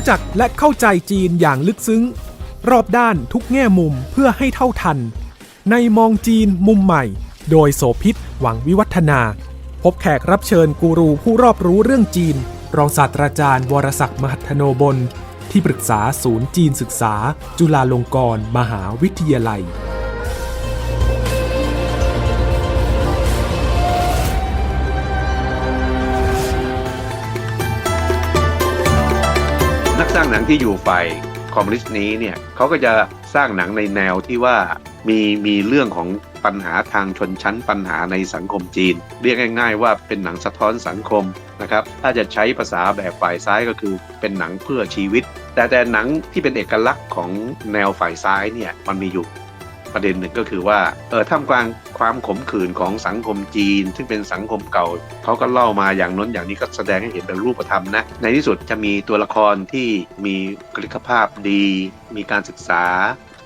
รู้จักและเข้าใจจีนอย่างลึกซึ้ง รอบด้านทุกแง่มุมเพื่อให้เท่าทัน ในมองจีนมุมใหม่ โดยโสพิษหวังวิวัฒนา พบแขกรับเชิญกูรูผู้รอบรู้เรื่องจีน รองศาสตราจารย์ วรศักดิ์มหัทโนบลที่ปรึกษาศูนย์จีนศึกษา จุฬาลงกรณ์มหาวิทยาลัย หนังที่อยู่ฝ่ายคอมมิวนิสต์นี้เนี่ยเขาก็จะสร้างหนังในแนวที่ว่ามีมีเรื่องของปัญหาทางชนชั้นปัญหาในสังคมจีน เรียกง่าย ๆ ว่าเป็นหนังสะท้อนสังคมนะครับถ้าจะใช้ภาษาแบบฝ่ายซ้ายก็คือเป็นหนังเพื่อชีวิต แต่แต่หนังที่เป็นเอกลักษณ์ของแนวฝ่ายซ้ายเนี่ยมันมีอยู่ ประเด็นหนึ่งก็คือว่าเออท่ามกลางความขมขื่นของสังคมจีน ซึ่งเป็นสังคมเก่าเขาก็เล่ามาอย่างน้นอย่างนี้ก็แสดงให้เห็นเป็นรูปธรรมนะ ในที่สุดจะมีตัวละครที่มีกริกภาพดี มีการศึกษา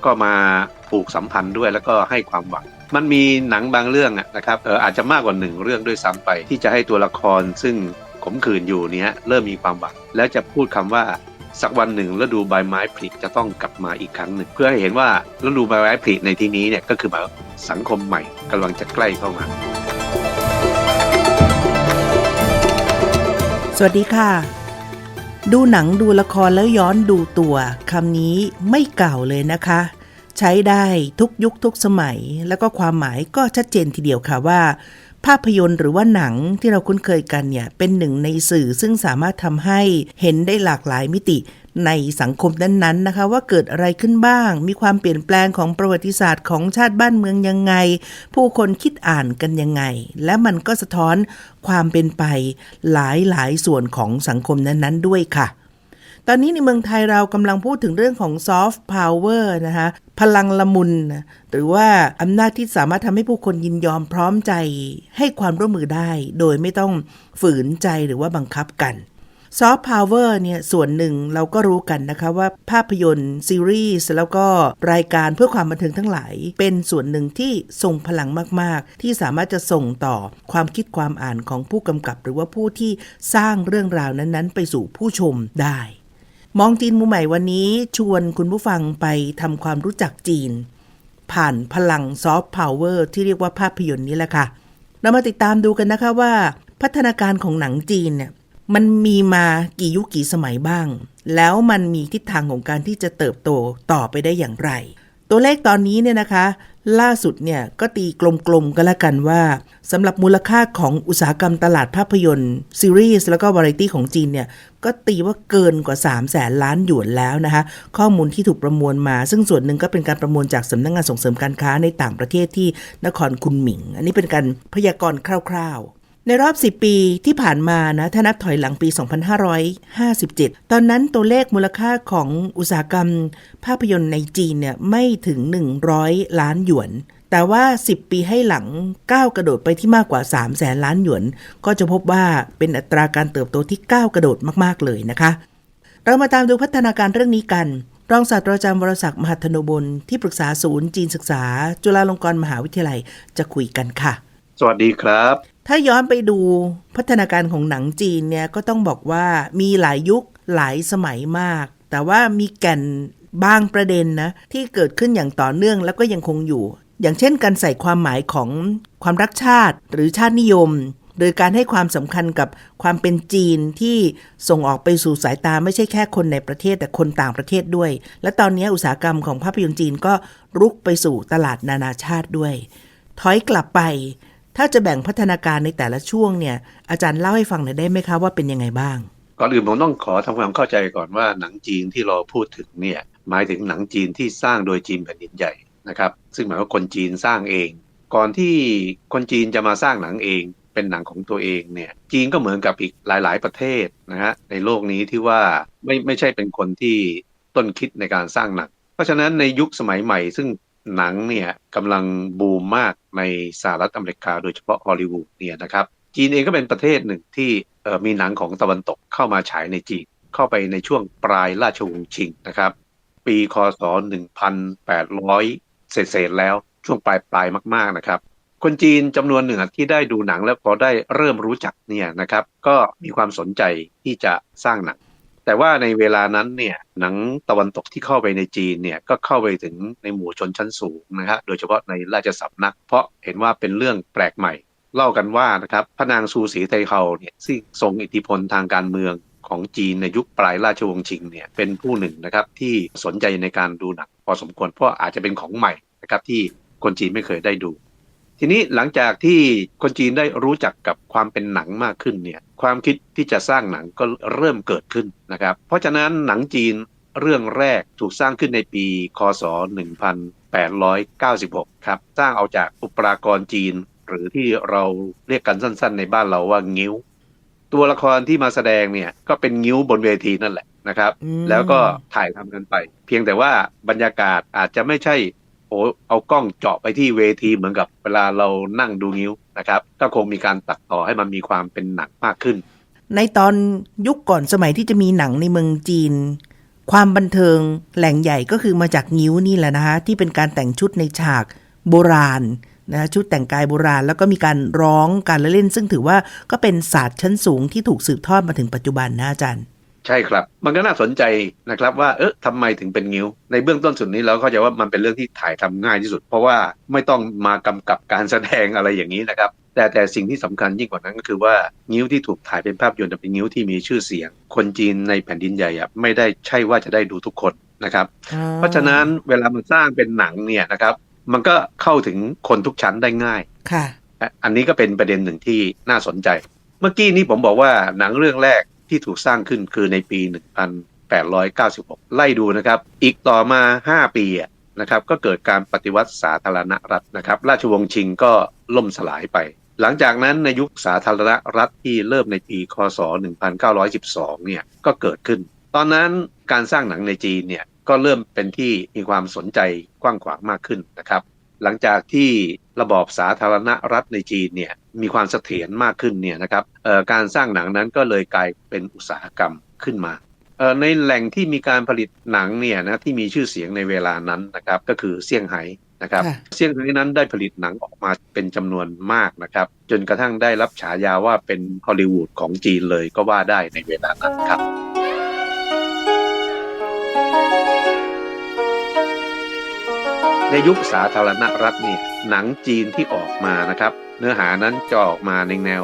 ก็มาผูกสัมพันธ์ด้วยแล้วก็ให้ความหวังมันมีหนังบางเรื่องนะครับเอออาจจะมากกว่าหนึ่งเรื่องด้วยซ้ำไป ที่จะให้ตัวละครซึ่งขมขื่นอยู่เนี้ยเริ่มมีความหวังแล้วจะพูดคำว่า สักวันหนึ่งฤดูใบไม้ผลิจะต้องกลับมาอีกครั้งหนึ่ง เพื่อให้เห็นว่าฤดูใบไม้ผลิในที่นี้เนี่ยก็คือหมายว่าสังคมใหม่กำลังจะใกล้เข้ามา สวัสดีค่ะ ดูหนังดูละครแล้วย้อนดูตัวคำนี้ไม่เก่าเลยนะคะ ใช้ได้ทุกยุคทุกสมัย แล้วก็ความหมายก็ชัดเจนทีเดียวค่ะว่า ภาพยนตร์หรือว่าหนังที่เราคุ้นเคยกันเนี่ยเป็นหนึ่งในสื่อซึ่งสามารถทำให้เห็นได้หลากหลายมิติในสังคมนั้นๆนะคะ ว่าเกิดอะไรขึ้นบ้าง มีความเปลี่ยนแปลงของประวัติศาสตร์ของชาติบ้านเมืองยังไง ผู้คนคิดอ่านกันยังไง และมันก็สะท้อนความเป็นไปหลายๆส่วนของสังคมนั้นๆ ด้วยค่ะ ตอนนี้ในเมืองไทยเรากำลังพูดถึงเรื่องของซอฟต์พาวเวอร์นะคะพลังละมุน หรือว่าอำนาจที่สามารถทำให้ผู้คนยินยอมพร้อมใจให้ความร่วมมือได้ โดยไม่ต้องฝืนใจหรือว่าบังคับกันซอฟต์พาวเวอร์เนี่ยส่วนหนึ่งเราก็รู้กันนะคะว่าภาพยนตร์ซีรีส์แล้วก็รายการเพื่อความบันเทิงทั้งหลาย เป็นส่วนหนึ่งที่ทรงพลังมาก ๆ ที่สามารถจะส่งต่อความคิดความอ่านของผู้กำกับ หรือว่าผู้ที่สร้างเรื่องราวนั้น ๆ ไปสู่ผู้ชมได้ มองจีนมุมใหม่วันนี้ชวนคุณผู้ฟังไปทำความรู้จักจีน ผ่านพลังซอฟต์พาวเวอร์ที่เรียกว่าภาพยนตร์นี้แหละค่ะ เรามาติดตามดูกันนะคะว่า พัฒนาการของหนังจีนเนี่ยมันมีมากี่ยุคกี่สมัยบ้าง แล้วมันมีทิศทางของการที่จะเติบโตต่อไปได้อย่างไร ตัวเลขตอนนี้เนี่ยนะคะ ล่าสุดเนี่ยก็ตีกลมๆกันละกันว่าสำหรับมูลค่าของอุตสาหกรรมตลาดภาพยนตร์ ซีรีส์แล้วก็วาไรตี้ของจีนเนี่ย ก็ตีว่าเกินกว่า 3 0 0แสนล้านหยวนแล้วนะคะ ข้อมูลที่ถูกประมวลมา ซึ่งส่วนหนึ่งก็เป็นการประมวลจากสำนักงงานส่งเสริมการค้าในต่างประเทศที่นครคุนหมิง อันนี้เป็นการพยากรณ์คร่าว ๆ ในรอบ 10 ปีที่ผ่านมานะถ้านับถอยหลังปี 2557 ตอนนั้นตัวเลขมูลค่าของอุตสาหกรรม ภาพยนตร์ในจีนเนี่ยไม่ถึง 100 ล้านหยวน แต่ว่า 10 ปีให้หลังก้าวกระโดดไปที่มากกว่า 3 แสนล้านหยวน ก็จะพบว่าเป็นอัตราการเติบโตที่ก้าวกระโดดมาก ๆ เลยนะคะ เรามาตามดูพัฒนาการเรื่องนี้กันรองศาสตราจารย์วรศักดิ์มหัทโนบลที่ปรึกษาศูนย์จีนศึกษา จุฬาลงกรณ์มหาวิทยาลัยจะคุยกันค่ะ สวัสดีครับ ถ้าย้อนไปดูพัฒนาการของหนังจีนเนี่ยก็ต้องบอกว่ามีหลายยุคหลายสมัยมาก แต่ว่ามีแก่นบางประเด็นนะที่เกิดขึ้นอย่างต่อเนื่องแล้วก็ยังคงอยู่ อย่างเช่นการใส่ความหมายของความรักชาติหรือชาตินิยม โดยการให้ความสำคัญกับความเป็นจีนที่ส่งออกไปสู่สายตาไม่ใช่แค่คนในประเทศแต่คนต่างประเทศด้วย และตอนนี้อุตสาหกรรมของภาพยนตร์จีนก็รุกไปสู่ตลาดนานาชาติด้วย ถอยกลับไป ถ้าจะแบ่งพัฒนาการในแต่ละช่วงเนี่ย อาจารย์เล่าให้ฟังหน่อยได้ไหมคะว่าเป็นยังไงบ้าง ก่อนอื่นผมต้องขอทำความเข้าใจก่อนว่าหนังจีนที่เราพูดถึงเนี่ยหมายถึงหนังจีนที่สร้างโดยจีนแผ่นดินใหญ่นะครับ ซึ่งหมายว่าคนจีนสร้างเอง ก่อนที่คนจีนจะมาสร้างหนังเองเป็นหนังของตัวเองเนี่ยจีนก็เหมือนกับอีกหลาย ๆ ประเทศนะฮะในโลกนี้ที่ว่าไม่ไม่ใช่เป็นคนที่ต้นคิดในการสร้างหนัง เพราะฉะนั้นในยุคสมัยใหม่ ซึ่ง หนังเนี่ยกำลังบูมมากในสหรัฐอเมริกาโดยเฉพาะฮอลลีวูดเนี่ยนะครับ จีนเองก็เป็นประเทศหนึ่งที่มีหนังของตะวันตกเข้ามาฉายในจีน เข้าไปในช่วงปลายราชวงศ์ชิงนะครับ ปีคศ 1,800 เศษๆแล้วช่วงปลายปลายมาก ๆนะครับ คนจีนจำนวนหนึ่งที่ได้ดูหนังแล้วพอได้เริ่มรู้จักเนี่ยนะครับ ก็มีความสนใจที่จะสร้างหนัง แต่ว่าในเวลานั้นเนี่ยหนังตะวันตกที่เข้าไปในจีนเนี่ยก็เข้าไปถึงในหมู่ชนชั้นสูงนะครับโดยเฉพาะในราชสำนัก เพราะเห็นว่าเป็นเรื่องแปลกใหม่ เล่ากันว่านะครับพระนางซูสีไทเฮาเนี่ยซึ่งทรงอิทธิพลทางการเมืองของจีนในยุคปลายราชวงศ์ชิงเนี่ยเป็นผู้หนึ่งนะครับที่สนใจในการดูหนังพอสมควรเพราะอาจจะเป็นของใหม่นะครับที่คนจีนไม่เคยได้ดู ทีนี้หลังจากที่คนจีนได้รู้จักกับความเป็นหนังมากขึ้นเนี่ยความคิดที่จะสร้างหนังก็เริ่มเกิดขึ้นนะครับ เพราะฉะนั้นหนังจีนเรื่องแรกถูกสร้างขึ้นในปี คศ 1896 ครับ สร้างเอาจากอุปรากรจีน หรือที่เราเรียกกันสั้นๆ ในบ้านเราว่างิ้ว ตัวละครที่มาแสดงเนี่ยก็เป็นงิ้วบนเวทีนั่นแหละนะครับอืมแล้วก็ถ่ายทำกันไป เพียงแต่ว่าบรรยากาศอาจจะไม่ใช่โอ้เอากล้องเจาะไปที่เวทีเหมือนกับเวลาเรานั่งดูงิ้วนะครับ ก็คงมีการตัดต่อให้มันมีความเป็นหนังมากขึ้น ในตอนยุคก่อนสมัยที่จะมีหนังในเมืองจีน ความบันเทิงแหล่งใหญ่ก็คือมาจากงิ้วนี่แหละนะคะที่เป็นการแต่งชุดในฉากโบราณนะชุดแต่งกายโบราณแล้วก็มีการร้องการละเล่น ซึ่งถือว่าก็เป็นศาสตร์ชั้นสูงที่ถูกสืบทอดมาถึงปัจจุบันนะอาจารย์ ใช่ครับ มันก็น่าสนใจนะครับว่าเอ๊ะทำไมถึงเป็นงิ้ว ในเบื้องต้นสุดนี้เราเข้าใจว่ามันเป็นเรื่องที่ถ่ายทำง่ายที่สุด เพราะว่าไม่ต้องมากำกับการแสดงอะไรอย่างนี้นะครับแต่แต่สิ่งที่สำคัญยิ่งกว่านั้นก็คือว่างิ้วที่ถูกถ่ายเป็นภาพยนตร์เป็นงิ้วที่มีชื่อเสียง คนจีนในแผ่นดินใหญ่อะไม่ได้ใช่ว่าจะได้ดูทุกคนนะครับ เพราะฉะนั้นเวลามันสร้างเป็นหนังเนี่ยนะครับมันก็เข้าถึงคนทุกชั้นได้ง่ายค่ะ อันนี้ก็เป็นประเด็นหนึ่งที่น่าสนใจ เมื่อกี้นี้ผมบอกว่าหนังเรื่องแรก ที่ถูกสร้างขึ้นคือในปี 1896 ไล่ดูนะครับ อีกต่อมา 5 ปีนะครับก็เกิดการปฏิวัติสาธารณรัฐนะครับ ราชวงศ์ชิงก็ล่มสลายไป หลังจากนั้นในยุคสาธารณรัฐที่เริ่มในปี คศ 1912 เนี่ยก็เกิดขึ้น ตอนนั้นการสร้างหนังในจีนเนี่ยก็เริ่มเป็นที่มีความสนใจกว้างขวางมากขึ้นนะครับ หลังจากที่ระบอบสาธารณรัฐในจีนเนี่ยมีความเสถียรมากขึ้นเนี่ยนะครับเอ่อการสร้างหนังนั้นก็เลยกลายเป็นอุตสาหกรรมขึ้นมาเอ่อในแหล่งที่มีการผลิตหนังเนี่ยนะที่มีชื่อเสียงในเวลานั้นนะครับก็คือเซี่ยงไฮ้นะครับค่ะเซี่ยงไฮ้นั้นได้ผลิตหนังออกมาเป็นจำนวนมากนะครับ จนกระทั่งได้รับฉายาว่าเป็นฮอลลีวูดของจีนเลยก็ว่าได้ในเวลานั้นครับ ในยุคสาธารณรัฐเนี่ยหนังจีนที่ออกมานะครับ เนื้อหานั้นจะออกมาในแนว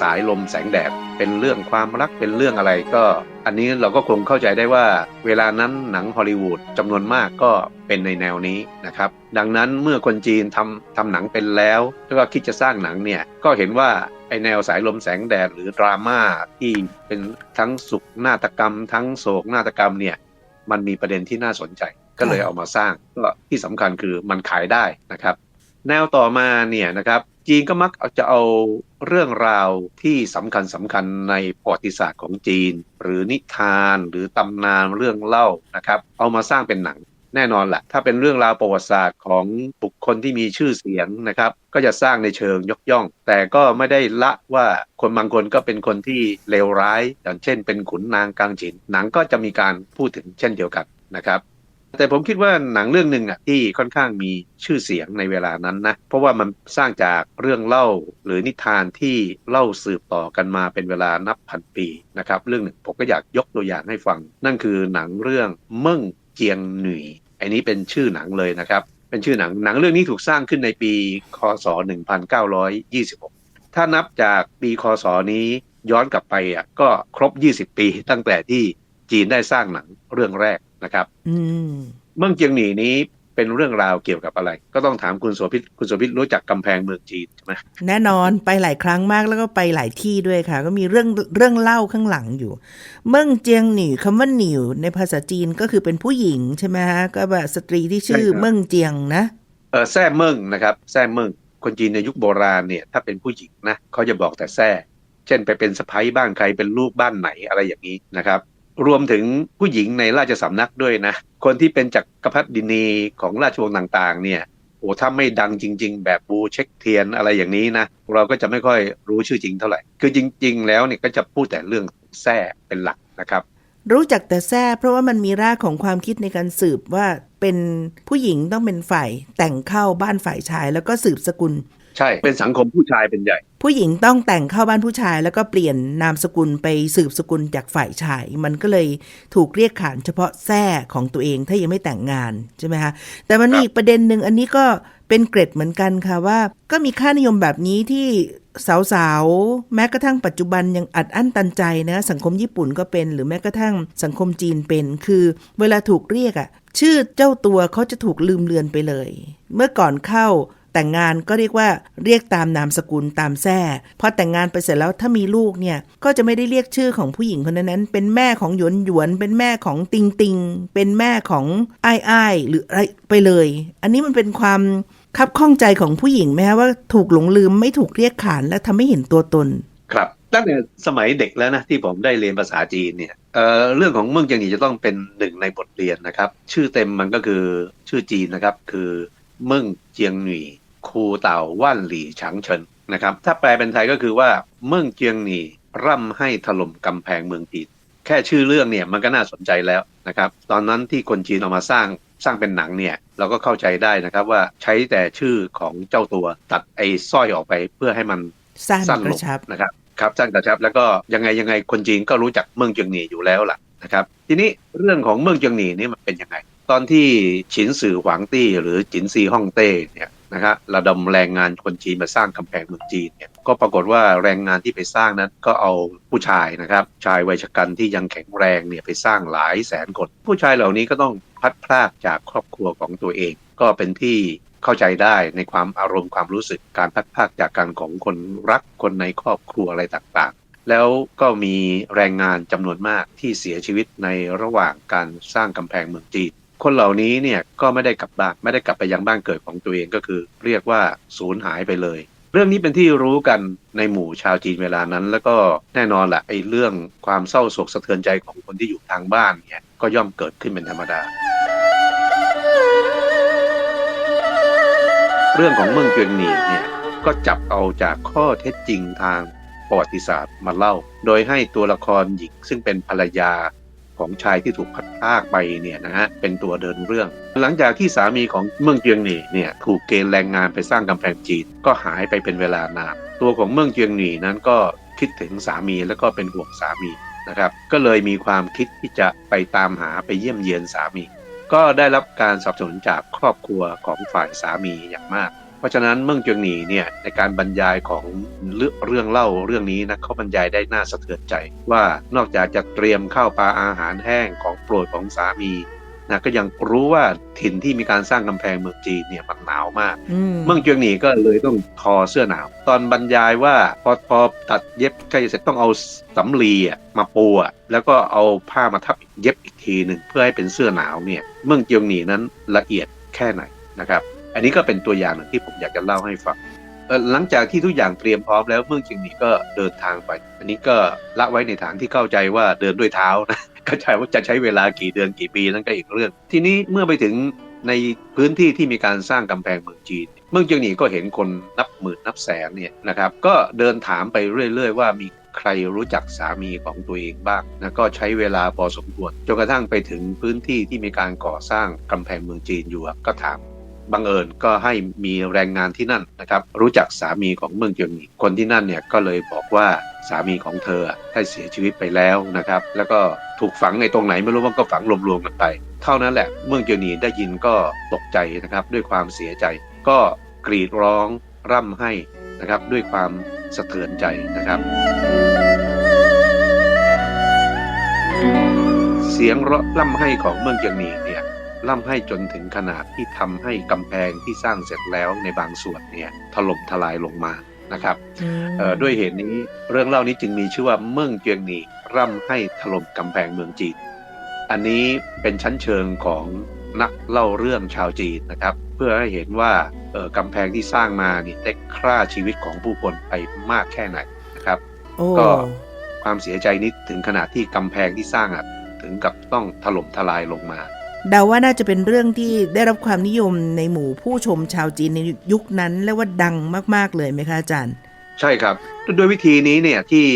สายลมแสงแดด เป็นเรื่องความรักเป็นเรื่องอะไรก็ อันนี้เราก็คงเข้าใจได้ว่า เวลานั้นหนังฮอลลีวูดจำนวนมากก็เป็นในแนวนี้นะครับ ดังนั้นเมื่อคนจีนทำทำหนังเป็นแล้ว แล้วก็คิดจะสร้างหนังเนี่ยก็เห็นว่าไอแนวสายลมแสงแดดหรือดราม่าที่เป็นทั้งสุขนาฏกรรม ทั้งโศกนาฏกรรมเนี่ยมันมีประเด็นที่น่าสนใจ ก็เลยเอามาสร้างก็ที่สำคัญคือมันขายได้นะครับ แนวต่อมาเนี่ยนะครับจีนก็มักจะเอาเรื่องราวที่สำคัญสำคัญในประวัติศาสตร์ของจีน หรือนิทานหรือตำนานเรื่องเล่านะครับ เอามาสร้างเป็นหนังแน่นอนแหละถ้าเป็นเรื่องราวประวัติศาสตร์ของบุคคลที่มีชื่อเสียงนะครับ ก็จะสร้างในเชิงยกย่อง แต่ก็ไม่ได้ละว่าคนบางคนก็เป็นคนที่เลวร้าย อย่างเช่น เป็นขุนนางกลางฉินหนังก็จะมีการพูดถึงเช่นเดียวกันนะครับ แต่ผมคิดว่าหนังเรื่องหนึ่งอะที่ค่อนข้างมีชื่อเสียงในเวลานั้นนะ เพราะว่ามันสร้างจากเรื่องเล่าหรือนิทานที่เล่าสืบต่อกันมาเป็นเวลานับพันปีนะครับ เรื่องหนึ่งผมก็อยากยกตัวอย่างให้ฟัง นั่นคือหนังเรื่องเมิ่งเจียงหนุ่ยอันนี้เป็นชื่อหนังเลยนะครับ เป็นชื่อหนังหนังเรื่องนี้ถูกสร้างขึ้นในปีคศ 1926 ถ้านับจากปีคศนี้ย้อนกลับไปอะก็ครบ 20 ปีตั้งแต่ที่จีนได้สร้างหนังเรื่องแรก นะครับอืมเมืองเจียงหนีนี้เป็นเรื่องราวเกี่ยวกับอะไร ก็ต้องถามคุณโสภิตคุณโสภิตรู้จักกำแพงเมืองจีนใช่ไหมแน่นอนไปหลายครั้งมากแล้วก็ไปหลายที่ด้วยค่ะ ก็มีเรื่องเรื่องเล่าข้างหลังอยู่ เมิ่งเจียงหนิวคำว่าหนิวในภาษาจีนก็คือเป็นผู้หญิงใช่ไหมฮะก็แบบสตรีที่ชื่อเมิ่งเจียงนะเออแซ่เมิงนะครับแซ่เมิงคนจีนในยุคโบราณเนี่ย ถ้าเป็นผู้หญิงนะเขาจะบอกแต่แซ่เช่นไปเป็นสะพ้ยบ้านใครเป็นลูกบ้านไหนอะไรอย่างนี้นะครับ รวมถึงผู้หญิงในราชสำนักด้วยนะ คนที่เป็นจักรพรรดินีของราชวงศ์ต่างๆ เนี่ยโอ้ถ้าไม่ดังจริง ๆ แบบบูเช็คเทียนอะไรอย่างนี้นะ เราก็จะไม่ค่อยรู้ชื่อจริงเท่าไหร่ คือจริง ๆ แล้วเนี่ยก็จะพูดแต่เรื่องแซ่เป็นหลักนะครับ รู้จักแต่แซ่เพราะว่ามันมีรากของความคิดในการสืบว่าเป็นผู้หญิงต้องเป็นฝ่ายแต่งเข้าบ้านฝ่ายชาย แล้วก็สืบสกุล ใช่เป็นสังคมผู้ชายเป็นใหญ่ ผู้หญิงต้องแต่งเข้าบ้านผู้ชาย แล้วก็เปลี่ยนนามสกุลไปสืบสกุลจากฝ่ายชาย มันก็เลยถูกเรียกขานเฉพาะแท้ของตัวเองถ้ายังไม่แต่งงานใช่ไหมคะแต่มันมีอีกประเด็นหนึ่งอันนี้ก็เป็นเกร็ดเหมือนกันค่ะว่า ก็มีค่านิยมแบบนี้ที่สาวๆ แม้กระทั่งปัจจุบันยังอัดอั้นตันใจนะสังคมญี่ปุ่นก็เป็น หรือแม้กระทั่งสังคมจีนเป็น คือเวลาถูกเรียกอะชื่อเจ้าตัวเขาจะถูกลืมเลือนไปเลย เมื่อก่อนเข้า แต่งงานก็เรียกว่าเรียกตามนามสกุลตามแท้พอแต่งงานไปเสร็จแล้วถ้ามีลูกเนี่ยก็จะไม่ได้เรียกชื่อของผู้หญิงคนนั้น เป็นแม่ของหยวนหยวนเป็นแม่ของติงติงเป็นแม่ของไอ้ายอ้หรืออะไรไปเลย อันนี้มันเป็นความคับข้องใจของผู้หญิงไหมว่าถูกหลงลืมไม่ถูกเรียกขานและทำให้เห็นตัวตน ครับตั้งแต่สมัยเด็กแล้วนะที่ผมได้เรียนภาษาจีนเนี่ยเเรื่องของเมืองเจียงหนีจะต้องเป็นหนึ่งในบทเรียนนะครับ ชื่อเต็มมันก็คือชื่อจีนนะครับ คือเมืองเจียงหนี ครูเต่าว่านหลี่ฉางเฉินนะครับ ถ้าแปลเป็นไทยก็คือว่าเมืองเจียงหนีร่ำให้ถล่มกำแพงเมืองจีนแค่ชื่อเรื่องเนี่ยมันก็น่าสนใจแล้วนะครับ ตอนนั้นที่คนจีนเอามาสร้างสร้างเป็นหนังเนี่ยเราก็เข้าใจได้นะครับว่าใช้แต่ชื่อของเจ้าตัวตัดไอ้สร้อยออกไปเพื่อให้มันสั้นสั้นกลระงชับนะครับครับสั้นกระชับแล้วก็ยังไงยังไงคนจีนก็รู้จักเมืองเจียงหนีอยู่แล้วล่ะนะครับ ทีนี้เรื่องของเมืองเจียงหนีนี่มันเป็นยังไง ตอนที่ฉินสื่อหวางตี้หรือจินซีฮ่องเต้เนี่ย นะครับระดมแรงงานคนจีนมาสร้างกำแพงเมืองจีนเนี่ยก็ปรากฏว่าแรงงานที่ไปสร้างนั้นก็เอาผู้ชายนะครับ ชายวัยชกันที่ยังแข็งแรงเนี่ยไปสร้างหลายแสนคน ผู้ชายเหล่านี้ก็ต้องพัดพรากจากครอบครัวของตัวเอง ก็เป็นที่เข้าใจได้ในความอารมณ์ความรู้สึกการพัดพรากจากกันของคนรักคนในครอบครัวอะไรต่างๆ แล้วก็มีแรงงานจำนวนมากที่เสียชีวิตในระหว่างการสร้างกำแพงเมืองจีน คนเหล่านี้เนี่ยก็ไม่ได้กลับบ้านไม่ได้กลับไปยังบ้านเกิดของตัวเองก็คือ เรียกว่าสูญหายไปเลย เรื่องนี้เป็นที่รู้กันในหมู่ชาวจีนเวลานั้น แล้วก็แน่นอนแหละไอ้เรื่องความเศร้าโศกสะเทือนใจของคนที่อยู่ทางบ้านเนี่ยก็ย่อมเกิดขึ้นเป็นธรรมดา เรื่องของเมืองเจียงหนีเนี่ยก็จับเอาจากข้อเท็จจริงทางประวัติศาสตร์มาเล่า โดยให้ตัวละครหญิงซึ่งเป็นภรรยา ของชายที่ถูกพัดพากไปเนี่ยนะฮะเป็นตัวเดินเรื่อง หลังจากที่สามีของเมืองเจียงหนีเนี่ยถูกเกณฑ์แรงงานไปสร้างกำแพงจีนก็หายไปเป็นเวลานานตัวของเมืองเจียงหนีนั้นก็คิดถึงสามีแล้วก็เป็นห่วงสามีนะครับก็เลยมีความคิดที่จะไปตามหาไปเยี่ยมเยียนสามี ก็ได้รับการสนับสนุนจากครอบครัวของฝ่ายสามีอย่างมาก เพราะฉะนั้นเมืองเจียงหนีเนี่ยในการบรรยายของเรื่องเล่าเรื่องนี้นะเขาบรรยายได้น่าสะเทือนใจ ว่านอกจากจะเตรียมข้าวปลาอาหารแห้งของโปรดของสามีนะก็ยังรู้ว่าถิ่นที่มีการสร้างกำแพงเมืองจีนเนี่ยมันหนาวมาก เมืองเจียงหนีก็เลยต้องทอเสื้อหนาว ตอนบรรยายว่าพอพอตัดเย็บใกล้เสร็จต้องเอาสำลีมาปูอะแล้วก็เอาผ้ามาทับเย็บอีกทีหนึ่งเพื่อให้เป็นเสื้อหนาวเนี่ยเมืองเจียงหนีนั้นละเอียดแค่ไหนนะครับ อันนี้ก็เป็นตัวอย่างหนึ่งที่ผมอยากจะเล่าให้ฟังหลังจากที่ทุกอย่างเตรียมพร้อมแล้วเมืองเจียงหนีก็เดินทางไป อันนี้ก็ละไว้ในฐานที่เข้าใจว่าเดินด้วยเท้านะเข้าใจว่าจะใช้เวลากี่เดือนกี่ปีนั่นก็อีกเรื่อง ทีนี้เมื่อไปถึงในพื้นที่ที่มีการสร้างกำแพงเมืองจีน เมืองเจียงหนีก็เห็นคนนับหมื่นนับแสนเนี่ยนะครับ ก็เดินถามไปเรื่อย ๆ ว่ามีใครรู้จักสามีของตัวเองบ้างนะก็ใช้เวลาพอสมควรจนกระทั่งไปถึงพื้นที่ที่มีการก่อสร้างกำแพงเมืองจีนอยู่ก็ถาม บังเอิญก็ให้มีแรงงานที่นั่นนะครับ รู้จักสามีของเมืองเจียงหนีคนที่นั่นเนี่ยก็เลยบอกว่าสามีของเธอได้เสียชีวิตไปแล้วนะครับ แล้วก็ถูกฝังในตรงไหนไม่รู้ว่าก็ฝังรวมๆกันไป เท่านั้นแหละเมืองเจียงหนีได้ยินก็ตกใจนะครับ ด้วยความเสียใจ ก็กรีดร้องร่ำให้นะครับ ด้วยความสะเทือนใจนะครับ เสียงร่ำให้ของเมืองเจียงหนี ล่ำให้จนถึงขนาดที่ทำให้กำแพงที่สร้างเสร็จแล้วในบางส่วนเนี่ยถล่มทลายลงมานะครับอืมเอ่อด้วยเหตุนี้เรื่องเล่านี้จึงมีชื่อว่าเมืองเจียงหนีร่ำให้ถล่มกำแพงเมืองจีน อันนี้เป็นชั้นเชิงของนักเล่าเรื่องชาวจีนนะครับ เพื่อให้เห็นว่าเอ่อกำแพงที่สร้างมานี่ได้ฆ่าชีวิตของผู้คนไปมากแค่ไหนนะครับโอ้ก็ความเสียใจนี้ถึงขนาดที่กำแพงที่สร้างอะถึงกับต้องถล่มทลายลงมา เดาว่าน่าจะเป็นเรื่องที่ได้รับความนิยมในหมู่ผู้ชมชาวจีนในยุคนั้นและว่าดังมากๆเลยไหมคะอาจารย์ ใช่ครับโดยวิธีนี้เนี่ยที่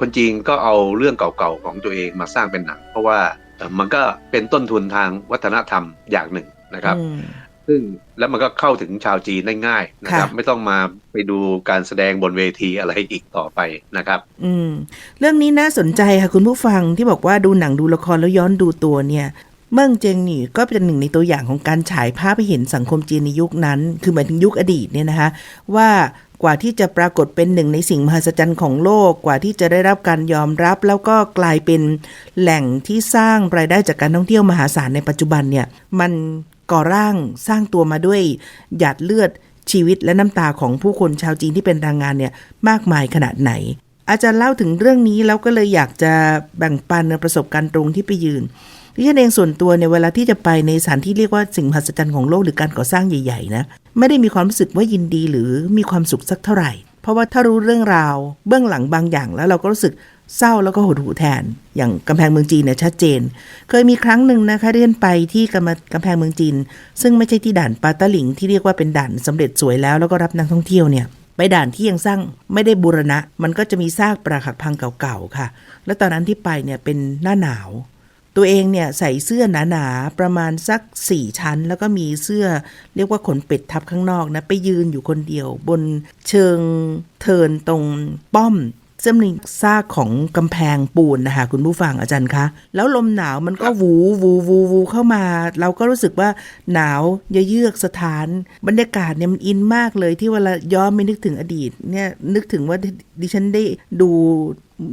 คนจีนก็เอาเรื่องเก่าๆของตัวเองมาสร้างเป็นหนัง เพราะว่าเอ่อมันก็เป็นต้นทุนทางวัฒนธรรมอย่างหนึ่งนะครับอืมซึ่งแล้วมันก็เข้าถึงชาวจีนได้ง่ายนะครับค่ะไม่ต้องมาไปดูการแสดงบนเวทีอะไรอีกต่อไปนะครับ อืม เรื่องนี้น่าสนใจค่ะคุณผู้ฟังที่บอกว่าดูหนังดูละครแล้วย้อนดูตัวเนี่ย เมิ่งเจงหนี่ก็เป็นหนึ่งในตัวอย่างของการฉายภาพให้เห็นสังคมจีนในยุคนั้น คือหมายถึงยุคอดีตเนี่ยนะคะว่ากว่าที่จะปรากฏเป็นหนึ่งในสิ่งมหัศจรรย์ของโลก กว่าที่จะได้รับการยอมรับ แล้วก็กลายเป็นแหล่งที่สร้างรายได้จากการท่องเที่ยวมหาศาลในปัจจุบันเนี่ยมันก่อร่างสร้างตัวมาด้วยหยาดเลือดชีวิตและน้ำตาของผู้คนชาวจีนที่เป็นแรงงานเนี่ยมากมายขนาดไหน อาจารย์เล่าถึงเรื่องนี้แล้วก็เลยอยากจะแบ่งปันประสบการณ์ตรงที่ไปยืน ดิฉันเองส่วนตัวเนี่ยเวลาที่จะไปในสถานที่เรียกว่าสิ่งมหัศจรรย์ของโลกหรือการก่อสร้างใหญ่ๆนะไม่ได้มีความรู้สึกว่ายินดีหรือมีความสุขสักเท่าไหร่ เพราะว่าถ้ารู้เรื่องราว เบื้องหลังบางอย่างแล้วเราก็รู้สึกเศร้าแล้วก็หดหู่แทน อย่างกำแพงเมืองจีนเนี่ยชัดเจน เคยมีครั้งหนึ่งนะคะเดินไปที่กำกำแพงเมืองจีน ซึ่งไม่ใช่ที่ด่านปาตาหลิงที่เรียกว่าเป็นด่านสำเร็จสวยแล้วแล้วก็รับนักท่องเที่ยวเนี่ยไปด่านที่ยังสร้างไม่ได้บูรณะ มันก็จะมีซากปรักหักพังเก่าๆค่ะ แล้วตอนนั้นที่ไปเนี่ยเป็นหน้าหนาว ตัวเองเนี่ยใส่เสื้อหนาๆประมาณสักสี่ชั้น แล้วก็มีเสื้อเรียกว่าขนเป็ดทับข้างนอกนะไปยืนอยู่คนเดียวบนเชิงเทินตรงป้อม ซึ่งมีซากของกำแพงปูนนะคะคุณผู้ฟังอาจารย์คะ แล้วลมหนาวมันก็วูวูวูวูเข้ามา เราก็รู้สึกว่าหนาวเยือกสถาน บรรยากาศเนี่ยมันอินมากเลยที่เวลาย้อนไปนึกถึงอดีตเนี่ยนึกถึงว่าดิฉันได้ดู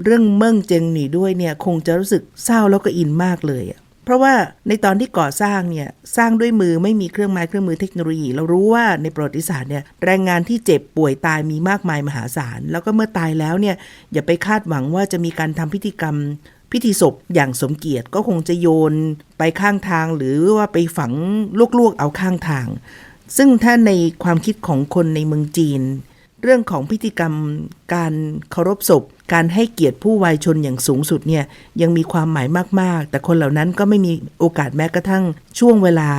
เรื่องเมื่งเจงหนีด้วยเนี่ยคงจะรู้สึกเศร้าแล้วก็อินมากเลยอะ เพราะว่าในตอนที่ก่อสร้างเนี่ยสร้างด้วยมือไม่มีเครื่องไม้เครื่องมือเทคโนโลยี เรารู้ว่าในประวัติศาสตร์เนี่ยแรงงานที่เจ็บป่วยตายมีมากมายมหาศาล แล้วก็เมื่อตายแล้วเนี่ยอย่าไปคาดหวังว่าจะมีการทำพิธีกรรมพิธีศพอย่างสมเกียรติก็คงจะโยนไปข้างทางหรือว่าไปฝังลวกๆเอาข้างทาง ซึ่งถ้าในความคิดของคนในเมืองจีน เรื่องของพิธีกรรมการเคารพศพ การให้เกียรติผู้วายชนอย่างสูงสุดเนี่ยยังมีความหมายมากๆ แต่คนเหล่านั้นก็ไม่มีโอกาสแม้กระทั่งช่วงเวลา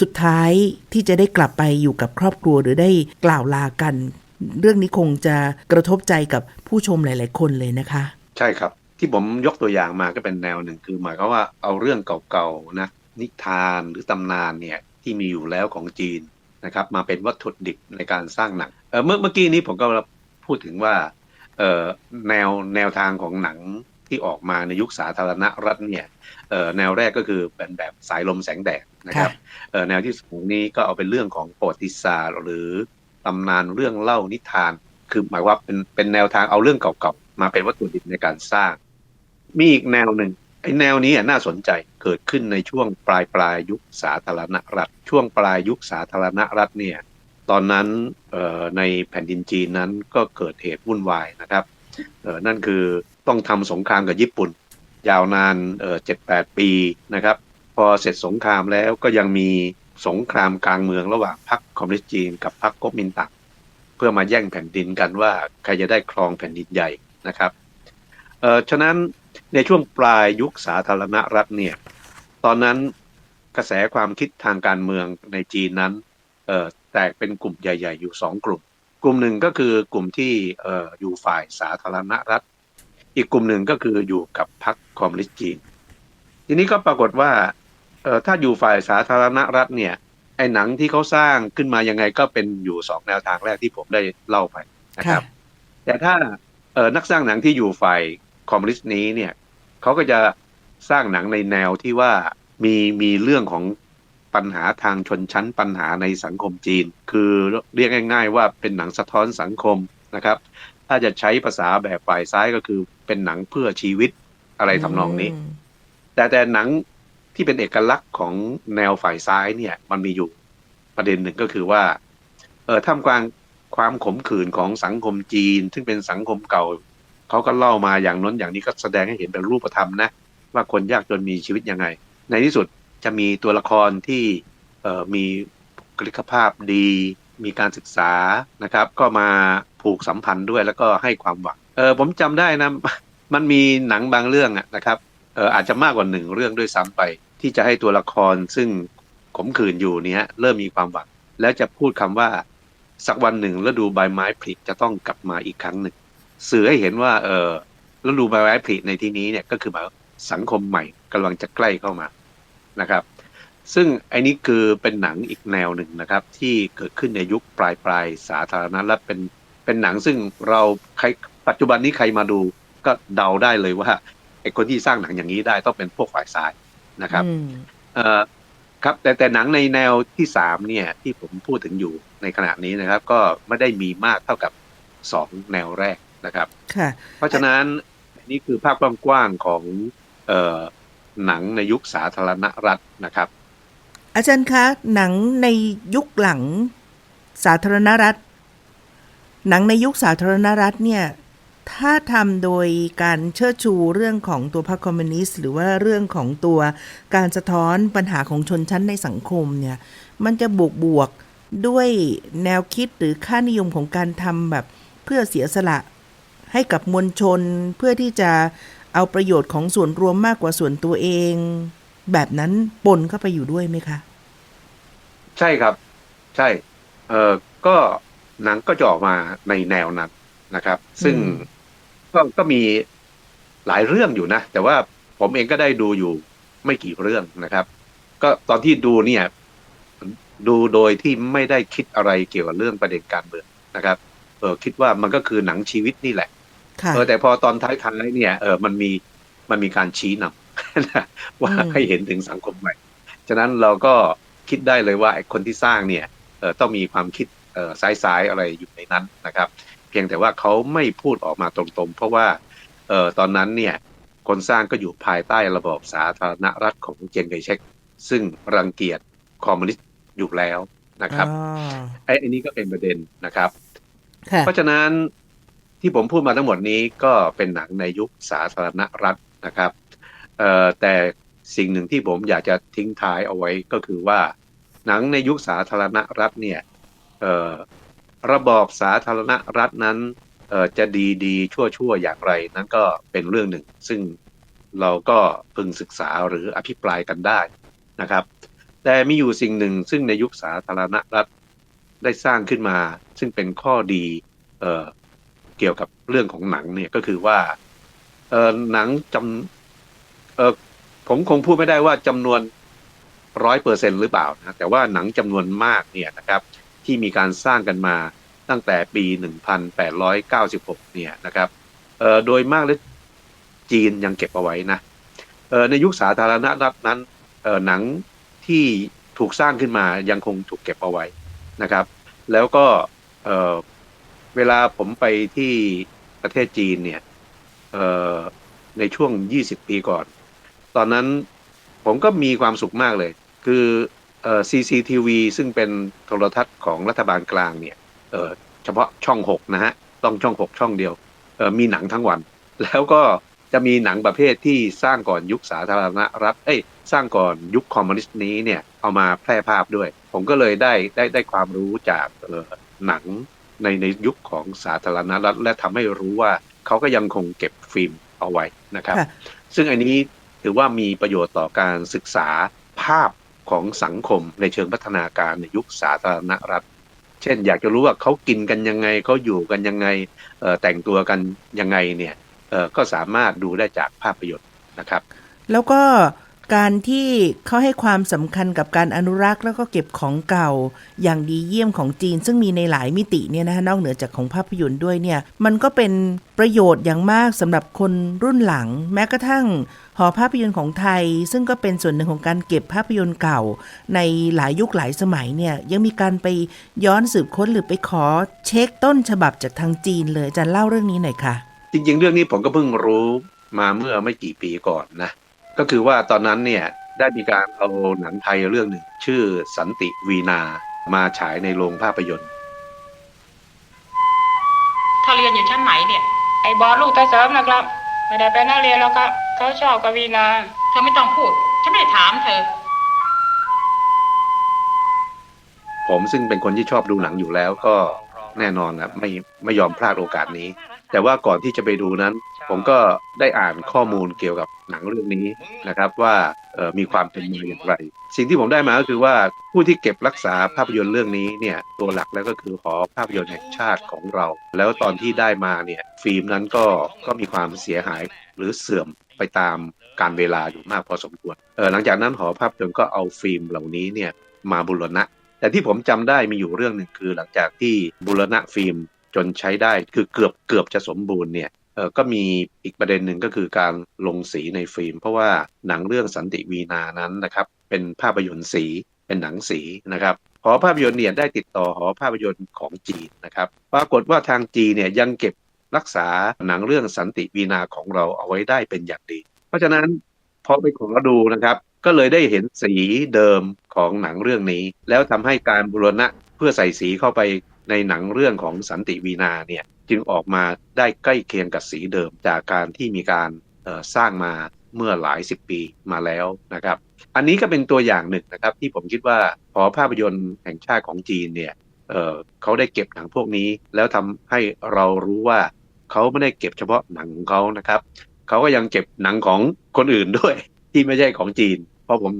สุดท้ายที่จะได้กลับไปอยู่กับครอบครัวหรือได้กล่าวลากัน เรื่องนี้คงจะกระทบใจกับผู้ชมหลาย ๆ คนเลยนะคะ ใช่ครับที่ผมยกตัวอย่างมาก็เป็นแนวหนึ่งคือหมายความว่าเอาเรื่องเก่าๆนะนิทานหรือตำนานเนี่ยที่มีอยู่แล้วของจีนนะครับมาเป็นวัตถุดิบในการสร้างหนังเออเมื่อเมื่อกี้นี้ผมก็พูดถึงว่า แนวแนวทางของหนังที่ออกมาในยุคสาธารณรัฐเนี่ยเออแนวแรกก็คือเป็นแบบสายลมแสงแดดนะครับเอ่อแนวที่สองนี้ก็เอาเป็นเรื่องของประวัติศาสตร์หรือตำนานเรื่องเล่านิทาน คือหมายว่าเป็นเป็นแนวทางเอาเรื่องเก่าๆมาเป็นวัตถุดิบในการสร้าง มีอีกแนวหนึ่งไอ้แนวนี้อะน่าสนใจเกิดขึ้นในช่วงปลายปลายยุคสาธารณรัฐ ช่วงปลายยุคสาธารณรัฐเนี่ย ตอนนั้นในแผ่นดินจีนนั้นก็เกิดเหตุวุ่นวายนะครับนั่นคือต้องทำสงครามกับญี่ปุ่น ยาวนานเจ็ดแปดปีนะครับ พอเสร็จสงครามแล้วก็ยังมีสงครามกลางเมืองระหว่างพรรคคอมมิวนิสต์จีนกับพรรคก๊กมินตั๋งเพื่อมาแย่งแผ่นดินกันว่าใครจะได้ครองแผ่นดินใหญ่นะครับเออฉะนั้นในช่วงปลายยุคสาธารณรัฐเนี่ยตอนนั้นกระแสความคิดทางการเมืองในจีนนั้นเออ แตกเป็นกลุ่มใหญ่ ๆ อยู่สองกลุ่ม กลุ่มหนึ่งก็คือกลุ่มที่เอ่ออยู่ฝ่ายสาธารณรัฐ อีกกลุ่มหนึ่งก็คืออยู่กับพรรคคอมมิวนิสต์จีน ทีนี้ก็ปรากฏว่าเอ่อถ้าอยู่ฝ่ายสาธารณรัฐเนี่ยไอ้หนังที่เขาสร้างขึ้นมายังไงก็เป็นอยู่สองแนวทางแรกที่ผมได้เล่าไปนะครับ แต่ถ้าเอ่อนักสร้างหนังที่อยู่ฝ่ายคอมมิวนิสต์นี้เนี่ยเขาก็จะสร้างหนังในแนวที่ว่ามีมีเรื่องของ ปัญหาทางชนชั้นปัญหาในสังคมจีน คือเรียกง่าย ๆ ว่าเป็นหนังสะท้อนสังคมนะครับ ถ้าจะใช้ภาษาแบบฝ่ายซ้ายก็คือเป็นหนังเพื่อชีวิตอะไรทำนองนี้มแต่แต่หนังที่เป็นเอกลักษณ์ของแนวฝ่ายซ้ายเนี่ย มันมีอยู่ประเด็นหนึ่งก็คือว่า เออท่ามกลางความขมขื่นของสังคมจีน ซึ่งเป็นสังคมเก่าเขาก็เล่ามาอย่างน้นอย่างนี้ก็แสดงให้เห็นเป็นรูปธรรมนะว่าคนยากจนมีชีวิตยังไง ในที่สุด จะมีตัวละครที่มีบุคลิกภาพดี มีการศึกษานะครับ ก็มาผูกสัมพันธ์ด้วยแล้วก็ให้ความหวังเออผมจำได้นะมันมีหนังบางเรื่องอะนะครับเอออาจจะมากกว่าหนึ่งเรื่องด้วยซ้ำไป ที่จะให้ตัวละครซึ่งขมขื่นอยู่เนี้ยเริ่มมีความหวัง แล้วจะพูดคำว่าสักวันหนึ่งฤดูใบไม้ผลิจะต้องกลับมาอีกครั้งหนึ่งสื่อให้เห็นว่าเออฤดูใบไม้ผลิในที่นี้เนี่ยก็คือหมายสังคมใหม่กำลังจะใกล้เข้ามา นะครับ ซึ่งไอ้นี้คือเป็นหนังอีกแนวหนึ่งนะครับ ที่เกิดขึ้นในยุคปลายปลายๆสาธารณะและเป็นเป็นหนังซึ่งเราใครปัจจุบันนี้ใครมาดูก็เดาได้เลยว่าไอ้คนที่สร้างหนังอย่างนี้ได้ต้องเป็นพวกฝ่ายซ้ายนะครับอืมเอ่อครับแต่แต่หนังในแนวที่สามเนี่ยที่ผมพูดถึงอยู่ในขณะนี้นะครับ ก็ไม่ได้มีมากเท่ากับสองแนวแรกนะครับค่ะเพราะฉะนั้นนี่คือภาพกว้างๆของเอ่อ หนังในยุคสาธารณรัฐนะครับ อาจารย์คะ หนังในยุคหลังสาธารณรัฐ หนังในยุคสาธารณรัฐเนี่ยถ้าทำโดยการเชิดชูเรื่องของตัวพรรคคอมมิวนิสต์หรือว่าเรื่องของตัวการสะท้อนปัญหาของชนชั้นในสังคมเนี่ยมันจะบวกบวกด้วยแนวคิดหรือค่านิยมของการทำแบบเพื่อเสียสละให้กับมวลชนเพื่อที่จะเอาประโยชน์ของส่วนรวมมากกว่าส่วนตัวเอง แบบนั้นปนเข้าไปอยู่ด้วยไหมคะ ใช่ครับ ใช่ เออก็หนังก็จะออกมาในแนวนั้นนะครับ ซึ่งอืมก็ก็มีหลายเรื่องอยู่นะ แต่ว่าผมเองก็ได้ดูอยู่ไม่กี่เรื่องนะครับ ก็ตอนที่ดูเนี่ย ดูโดยที่ไม่ได้คิดอะไรเกี่ยวกับเรื่องประเด็นการเมืองนะครับ เออคิดว่ามันก็คือหนังชีวิตนี่แหละค่ะ เออแต่พอตอนท้ายๆเนี่ยเออมันมีมันมีการชี้นำว่าอืมให้เห็นถึงสังคมใหม่ ฉะนั้นเราก็คิดได้เลยว่าไอ้คนที่สร้างเนี่ยเออต้องมีความคิดเออซ้ายๆอะไรอยู่ในนั้นนะครับ เพียงแต่ว่าเขาไม่พูดออกมาตรงๆ เพราะว่าเออตอนนั้นเนี่ยคนสร้างก็อยู่ภายใต้ระบอบสาธารณรัฐของเจยงไคเชกซึ่งรังเกียจคอมมิวนิสต์อยู่แล้วนะครับอ๋อไอ้ไอ้นี้ก็เป็นประเด็นนะครับค่ะเพราะฉะนั้น ที่ผมพูดมาทั้งหมดนี้ก็เป็นหนังในยุคสาธารณรัฐนะครับแต่สิ่งหนึ่งที่ผมอยากจะทิ้งท้ายเอาไว้ก็คือว่า หนังในยุคสาธารณรัฐเนี่ยระบอบสาธารณรัฐนั้นจะดีดีชั่วชั่วอย่างไร นั้นก็เป็นเรื่องหนึ่ง ซึ่งเราก็พึงศึกษาหรืออภิปรายกันได้นะครับ แต่มีอยู่สิ่งหนึ่งซึ่งในยุคสาธารณรัฐได้สร้างขึ้นมา ซึ่งเป็นข้อดี เกี่ยวกับเรื่องของหนังเนี่ยก็คือว่า เออหนังจำเออผมคงพูดไม่ได้ว่าจำนวนร้อยเปอร์เซ็นหรือเปล่านะแต่ว่าหนังจำนวนมากเนี่ยนะครับ ที่มีการสร้างกันมาตั้งแต่ปี 1896 เนี่ยนะครับเออโดยมากแล้วจีนยังเก็บเอาไว้นะเออในยุคสาธารณรัฐนั้นเออหนังที่ถูกสร้างขึ้นมายังคงถูกเก็บเอาไว้นะครับ แล้วก็เออ เวลาผมไปที่ประเทศจีนเนี่ยเออในช่วง 20 ปีก่อน ตอนนั้นผมก็มีความสุขมากเลย คือเออ CCTV ซึ่งเป็นโทรทัศน์ของรัฐบาลกลางเนี่ยเออเฉพาะช่อง 6 นะฮะ ต้องช่อง 6 ช่องเดียวเออมีหนังทั้งวัน แล้วก็จะมีหนังประเภทที่สร้างก่อนยุคสาธารณรัฐ เอ้ย สร้างก่อนยุคคอมมิวนิสต์นี้เนี่ย เอามาแพร่ภาพด้วย ผมก็เลยได้ได้ได้ความรู้จากเออหนัง ในในยุคของสาธารณรัฐและทำให้รู้ว่าเขาก็ยังคงเก็บฟิล์มเอาไว้นะครับค่ะซึ่งอันนี้ถือว่ามีประโยชน์ต่อการศึกษาภาพของสังคมในเชิงพัฒนาการในยุคสาธารณรัฐ เช่น อยากจะรู้ว่าเขากินกันยังไงเขาอยู่กันยังไงเอ่อแต่งตัวกันยังไงเนี่ยเอ่อก็สามารถดูได้จากภาพยนตร์นะครับ แล้วก็ การที่เขาให้ความสำคัญกับการอนุรักษ์แล้วก็เก็บของเก่า อย่างดีเยี่ยมของจีน ซึ่งมีในหลายมิติเนี่ยนะคะนอกเหนือจากของภาพยนตร์ด้วยเนี่ยมันก็เป็นประโยชน์อย่างมากสำหรับคนรุ่นหลัง แม้กระทั่งหอภาพยนตร์ของไทย ซึ่งก็เป็นส่วนหนึ่งของการเก็บภาพยนตร์เก่า ในหลายยุคหลายสมัยเนี่ยยังมีการไปย้อนสืบค้นหรือไปขอเช็คต้นฉบับจากทางจีนเลยอาจารย์เล่าเรื่องนี้หน่อยค่ะ จริงๆ เรื่องนี้ผมก็เพิ่งรู้มาเมื่อไม่กี่ปีก่อนนะ ก็คือว่าตอนนั้นเนี่ยได้มีการเอาหนังไทยเรื่องหนึ่ง ชื่อสันติวีนามาฉายในโรงภาพยนตร์ถ้าเรียนอยู่ชั้นไหนเนี่ย ไอ้บอสลูกตาเสริมนะครับ ไม่ได้ไปนักเรียนแล้วครับเขาชอบกวีนา เธอไม่ต้องพูด ฉันไม่ได้ถามเธอ ผมซึ่งเป็นคนที่ชอบดูหนังอยู่แล้วก็แน่นอนครับไม่ไม่ยอมพลาดโอกาสนี้ แต่ว่าก่อนที่จะไปดูนั้น ผมก็ได้อ่านข้อมูลเกี่ยวกับหนังเรื่องนี้นะครับว่าเอ่อมีความเป็นมาอย่างไร สิ่งที่ผมได้มาก็คือว่าผู้ที่เก็บรักษาภาพยนตร์เรื่องนี้เนี่ยตัวหลักแล้วก็คือหอภาพยนตร์แห่งชาติของเรา แล้วตอนที่ได้มาเนี่ยฟิล์มนั้นก็ก็มีความเสียหายหรือเสื่อมไปตามการเวลาอยู่มากพอสมควรเออหลังจากนั้นหอภาพยนตร์ก็เอาฟิล์มเหล่านี้เนี่ยมาบูรณะแต่ที่ผมจำได้มีอยู่เรื่องหนึ่งคือหลังจากที่บูรณะฟิล์ม จนใช้ได้คือเกือบเกือบจะสมบูรณ์เนี่ยเออก็มีอีกประเด็นหนึ่งก็คือการลงสีในฟิล์ม เพราะว่าหนังเรื่องสันติวีนานั้นนะครับเป็นภาพยนตร์สีเป็นหนังสีนะครับหอภาพยนตร์เนี่ยได้ติดต่อหอภาพยนตร์ของจีนนะครับปรากฏว่าทางจีนเนี่ยยังเก็บรักษาหนังเรื่องสันติวีนาของเราเอาไว้ได้เป็นอย่างดี เพราะฉะนั้นพอไปขอดูนะครับก็เลยได้เห็นสีเดิมของหนังเรื่องนี้ แล้วทำให้การบูรณะเพื่อใส่สีเข้าไป ในหนังเรื่องของสันติวีนาเนี่ยจึงออกมาได้ใกล้เคียงกับสีเดิม จากการที่มีการสร้างมาเมื่อหลายสิบปีมาแล้วนะครับ อันนี้ก็เป็นตัวอย่างหนึ่งนะครับ ที่ผมคิดว่าหอภาพยนตร์แห่งชาติของจีนเนี่ยเเขาได้เก็บหนังพวกนี้ แล้วทำให้เรารู้ว่าเขาไม่ได้เก็บเฉพาะหนังของเขานะครับเขาก็ยังเก็บหนังของคนอื่นด้วย ที่ไม่ใช่ของจีนพอผม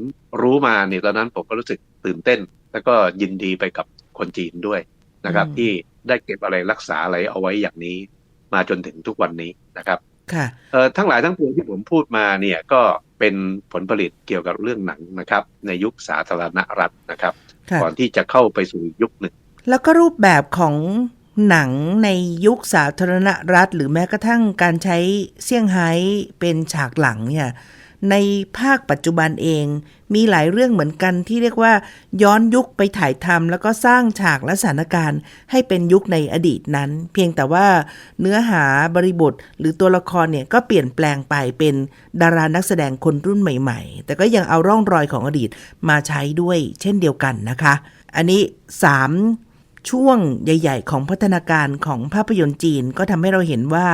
รู้มาเนี่ยตอนนั้นผมก็รู้สึกตื่นเต้น แล้วก็ยินดีไปกับคนจีนด้วย นะครับอืมที่ได้เก็บอะไรรักษาอะไรเอาไว้อย่างนี้ มาจนถึงทุกวันนี้นะครับค่ะเอ่อทั้งหลายทั้งปวงที่ผมพูดมาเนี่ยก็เป็นผลผลิตเกี่ยวกับเรื่องหนังนะครับ ในยุคสาธารณรัฐนะครับค่ะก่อนที่จะเข้าไปสู่ยุคหนึ่ง แล้วก็รูปแบบของหนังในยุคสาธารณรัฐ หรือแม้กระทั่งการใช้เซี่ยงไฮ้เป็นฉากหลังเนี่ย ในภาคปัจจุบันเอง มีหลายเรื่องเหมือนกันที่เรียกว่า ย้อนยุคไปถ่ายทำแล้วก็สร้างฉากและสถานการณ์ ให้เป็นยุคในอดีตนั้น เพียงแต่ว่าเนื้อหาบริบทหรือตัวละครเนี่ยก็เปลี่ยนแปลงไปเป็นดารานักแสดงคนรุ่นใหม่ ๆ แต่ก็ยังเอาร่องรอยของอดีตมาใช้ด้วยเช่นเดียวกันนะคะ อันนี้สามช่วงใหญ่ ๆ ของพัฒนาการของภาพยนตร์จีนก็ทำให้เราเห็นว่า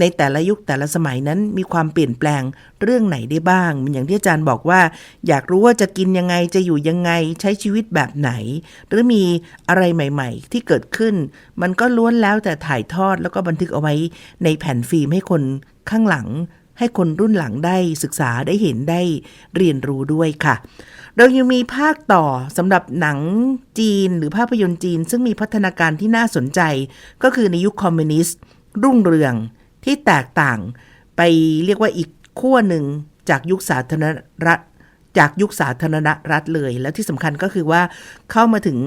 ในแต่ละยุคแต่ละสมัยนั้นมีความเปลี่ยนแปลงเรื่องไหนได้บ้าง อย่างที่อาจารย์บอกว่า อยากรู้ว่าจะกินยังไงจะอยู่ยังไงใช้ชีวิตแบบไหน หรือมีอะไรใหม่ ๆ ที่เกิดขึ้น มันก็ล้วนแล้วแต่ถ่ายทอดแล้วก็บันทึกเอาไว้ในแผ่นฟิล์มให้คนข้างหลัง ให้คนรุ่นหลังได้ศึกษาได้เห็นได้เรียนรู้ด้วยค่ะเรายังมีภาคต่อสำหรับหนังจีนหรือภาพยนตร์จีน ซึ่งมีพัฒนาการที่น่าสนใจ ก็คือในยุคคอมมิวนิสต์ รุ่งเรือง ที่แตกต่างไปเรียกว่าอีกขั้วหนึ่งจากยุคสาธารณรัฐจากยุคสาธารณรัฐเลย แล้วที่สำคัญก็คือว่าเข้ามาถึง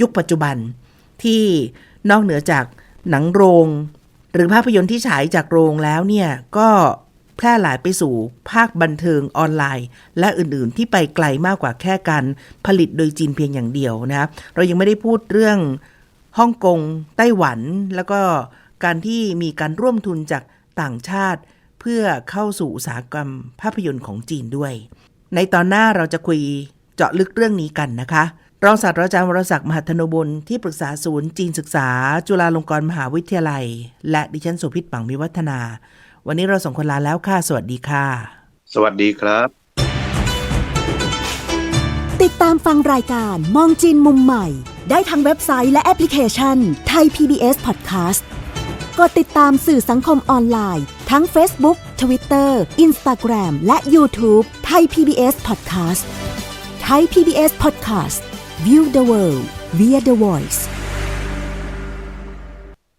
ยุคปัจจุบันที่นอกเหนือจากหนังโรง หรือภาพยนตร์ที่ฉายจากโรงแล้วเนี่ยก็แพร่หลายไปสู่ภาคบันเทิงออนไลน์ และอื่นๆ ที่ไปไกลมากกว่าแค่การผลิตโดยจีนเพียงอย่างเดียวนะครับเรายังไม่ได้พูดเรื่องฮ่องกงไต้หวันแล้วก็ การที่มีการร่วมทุนจากต่างชาติ เพื่อเข้าสู่อุตสาหกรรมภาพยนตร์ของจีนด้วย ในตอนหน้าเราจะคุยเจาะลึกเรื่องนี้กันนะคะ รองศาสตราจารย์วรศักดิ์มหัทนบุญที่ปรึกษาศูนย์จีนศึกษา จุฬาลงกรณ์มหาวิทยาลัย และดิฉันโสุพิษปังมิวัฒนา วันนี้เราสองคนลาแล้วค่ะ สวัสดีค่ะ สวัสดีครับ ติดตามฟังรายการมองจีนมุมใหม่ ได้ทางเว็บไซต์และแอปพลิเคชันไทย PBS Podcast กดติดตามสื่อสังคมออนไลน์ ทั้ง Facebook Twitter Instagram และ YouTube ไทย PBS Podcast ไทย PBS Podcast View the world via the voice